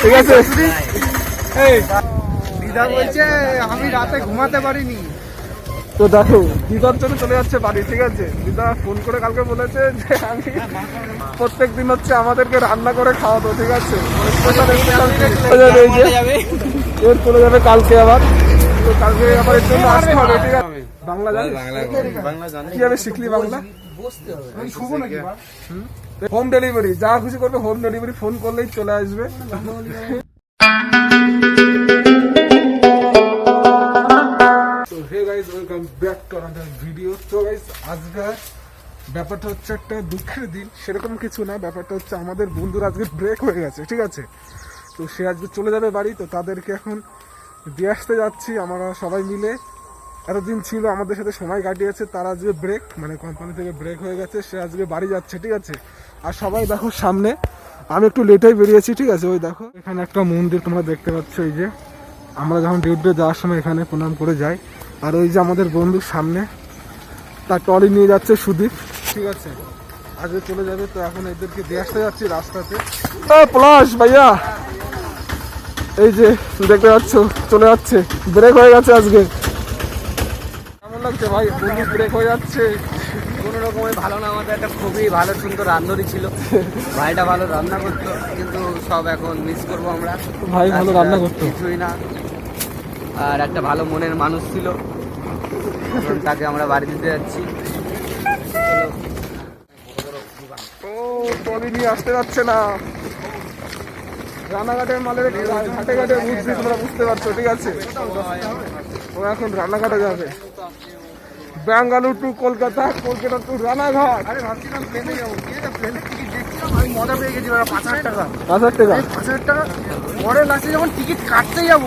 ঠিক আছে দিদা বলছে আমি রাতে ঘুমাতে পারিনি তো দেখো দিদার জন্য চলে যাচ্ছে বাড়ি ঠিক আছে? দিদা ফোন করে কালকে বলেছে যে আমি প্রত্যেক দিন হচ্ছে আমাদেরকে রান্না করে খাওয়াতো ঠিক আছে। এর চলে যাবে কালকে আবার। তো কালকে আবার এর জন্য আসতে হবে ঠিক আছে? বাংলা জানিস? কীভাবে শিখলি বাংলা? শুভ নাকি হোম? ডেলিভারি যা খুশি করবে হোম ডেলিভারি ফোন করলেই চলে আসবে। তো hey guys welcome back to another video তো গাইস আজকে ব্যাপারটা হচ্ছে একটা দুঃখের দিন সেরকম কিছু না ব্যাপারটা হচ্ছে আমাদের বন্ধুর আজকে ব্রেক হয়ে গেছে ঠিক আছে? তো সে আজকে চলে যাবে বাড়ি তো তাদেরকে এখন দিয়ে আসতে যাচ্ছি আমরা সবাই মিলে। এতদিন ছিল আমাদের সাথে সময় কাটিয়েছে, তার আজকে ব্রেক মানে কোম্পানি থেকে ব্রেক হয়ে গেছে, সে আজকে বাড়ি যাচ্ছে, ঠিক আছে? আর সবাই দেখো সামনে, আমি একটু লেটেই বেরিয়েছি, ঠিক আছে? ওই দেখো, এখানে একটা মন্দির তোমরা দেখতে পাচ্ছ, এই যে। আমরা যখন ডিউটিতে যাওয়ার সময় এখানে প্রণাম করে যাই, আর ওই যে আমাদের বন্ধুর সামনে, তার টলি নিয়ে যাচ্ছে সুদীপ, ঠিক আছে? আজকে চলে যাবে, তো এখন এদেরকে দিয়ে আসতে যাচ্ছি রাস্তাতে। প্লাস ভাইয়া! এই যে, দেখতে পাচ্ছ, চলে যাচ্ছে ব্রেক হয়ে গেছে আজকে। লাগছে ভাই বন্ধু ব্রেক হয়ে যাচ্ছে। কোনো রকমের ভালো না আমাদের একটা খুবই ভালো সুন্দর রান্ধনি ছিল। ভাইটা ভালো রান্না করতো কিন্তু সব এখন মিস করব আমরা। ভাই ভালো রান্না করতো। কিছুই না। আর একটা ভালো মনের মানুষ ছিল। এখন তাকে আমরা বাড়ি দিতে যাচ্ছি। ও টলি নিয়ে আসতে যাচ্ছে না। রানাঘাটের মালের ঘাটে ঘাটে বুঝছি তোমরা বুঝতে পারছ ঠিক আছে? ও এখন রানাঘাটে যাবে। Bangalore to Kolkata Kolkata to Ranaghat. আরে ভাবছিলাম প্লেনে যাব। প্লেনের টিকিট দেখছিলাম আমি মজা পেয়ে গেছি পাঁচ হাজার টাকা। পাঁচ হাজার টাকা? পাঁচ হাজার টাকা পরে লাস্টে যখন টিকিট কাটতে যাব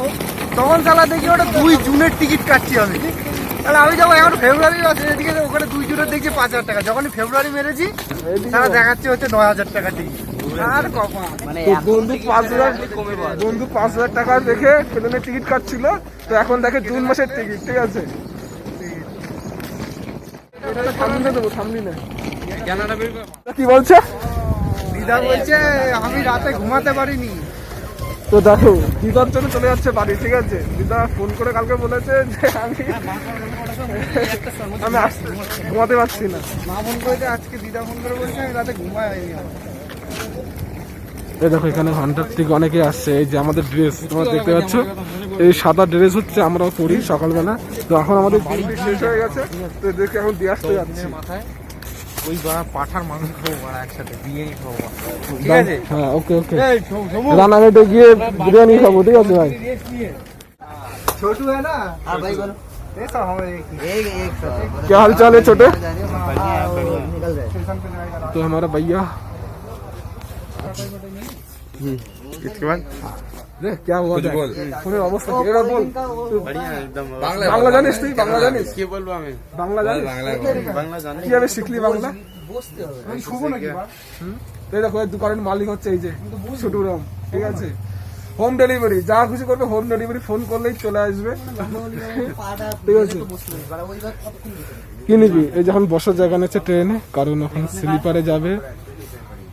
তখন সালা দেখি ওটা দুই জুনের টিকিট কাটছি আমি। তাহলে আমি যাব এখন ফেব্রুয়ারি আছে এদিকে ওখানে দুই জুনের দেখছি পাঁচ হাজার টাকা। যখনই ফেব্রুয়ারি মেরেছি তারা দেখাচ্ছে হচ্ছে নয় হাজার টাকা টিকিট আর কখন? মানে বন্ধু পাঁচ হাজার বন্ধু পাঁচ হাজার টাকা দেখে প্লেনের টিকিট কাটছিল। তো এখন দেখে জুন মাসের টিকিট ঠিক আছে এটা সামনে দেবো সামনে না কি বলছে? দিদা বলছে আমি রাতে ঘুমাতে পারিনি। তো দেখো দিদার জন্য চলে যাচ্ছে বাড়ি ঠিক আছে? দিদা ফোন করে কালকে বলেছে যে আমি আমি ঘুমাতে পারছি না। মা ফোন করেছে আজকে দিদা ফোন করে বলছে আমি রাতে ঘুমাইনি। এই দেখো এখানে ঘণ্টার থেকে অনেকে আসছে। এই যে আমাদের ড্রেস তোমরা দেখতে পাচ্ছ? এই সাদা ড্রেস হচ্ছে আমরাও পরি সকালবেলা। তো এখন আমাদের ডিউটি শেষ হয়ে গেছে তো এদেরকে এখন দিয়ে আসতে যাচ্ছি মাথায় ওই বাড়া পাঠার মাংস খাবো বাড়া একসাথে বিরিয়ানি খাবো ঠিক দাম- আছে হ্যাঁ ওকে ওকে রানাঘাটে গিয়ে বিরিয়ানি খাবো ঠিক আছে ভাই छोटू है ना हाँ भाई बोलो ऐसा हमारे एक एक क्या हाल चाल है छोटे निकल रहे तो हमारा भैया इसके बाद ফোনের অবস্থা বাংলা। জানিস তুই? বাংলা জানিস? বাংলা জানিস? শিখলি বাংলা? মালিক হচ্ছে এই যে ঠিক আছে? হোম ডেলিভারি যা খুশি করবে হোম ডেলিভারি ফোন করলেই চলে আসবে। ঠিক আছে? কি নিবি? এই যখন বসার জায়গা নিচ্ছে ট্রেনে কারণ এখন স্লিপারে যাবে।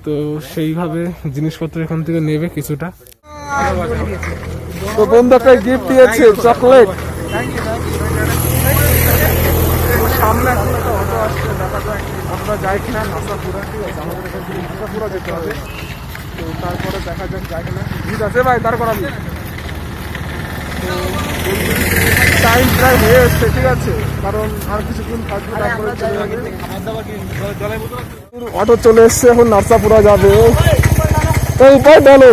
তো সেইভাবে জিনিসপত্র এখান থেকে নেবে কিছুটা। তো বন্ধু একটা গিফট দিয়েছে চকলেট সামনে একটা অটো আসছে দেখা যাক আমরা যাই কিনা নাসাপুরা ঠিক আছে? আমাদের এখান থেকে নাসাপুরা যেতে হবে তো তারপরে দেখা যাক যাই কিনা ঠিক আছে ভাই তার টাইম প্রায় হয়ে এসছে ঠিক আছে কারণ আর কিছুক্ষণ থাকবে তারপরে অটো চলে এসছে এখন নার্সাপুরা যাবে। এই উপায় বলো।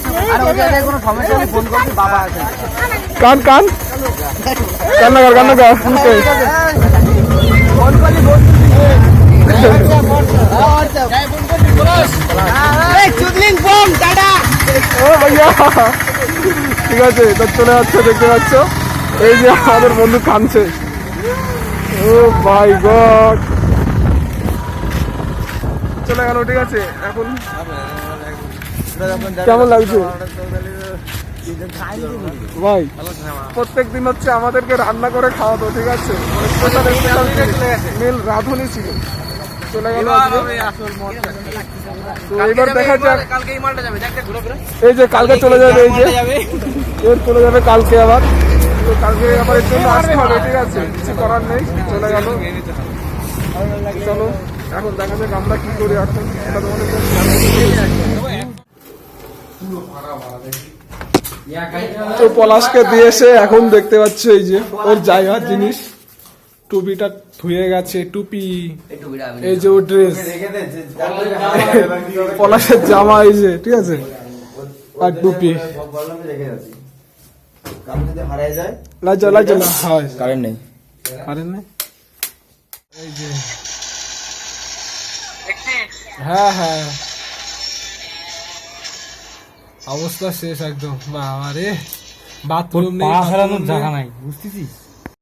কোনো কান কান। কান্নাকার কান্নাকার বুঝতে ফোন করলি ফোন করলি চুদলিং যা ঠিক আছে তো চলে যাচ্ছে দেখতে পাচ্ছ? এই যে আমাদের বন্ধু কাঁদছে ও মাই গড। চলে গেল ঠিক আছে এখন কেমন লাগছে? ভাই প্রত্যেক দিন হচ্ছে আমাদেরকে রান্না করে খাওয়াতো ঠিক আছে? মিল রাঁধুনি ছিল। চলে গেল। তো এবার দেখা যাক। এই যে কালকে চলে যাবে এই যে। এর চলে যাবে কালকে আবার। তো কালকে আবার এর জন্য আসতে হবে ঠিক আছে? কিছু করার নেই চলে গেল। চলো এখন দেখা যাক আমরা কি করি এখন। এটা তোমাদের তো পলাশকে দিয়েছে এখন দেখতে পাচ্ছ এই যে ওর জায়গার জিনিস। টুপিটা ধুয়ে গেছে টুপি। এই যে ও ড্রেস পলাশের জামা এই যে ঠিক আছে? আর টুপি। না হয়। কারেন্ট নেই। আরে না এই যে হ্যাঁ হ্যাঁ। অবস্থা শেষ একদম। বাবা রে বাথরুম নেই পা ফেলানোর জায়গা নাই বুঝতেছিস?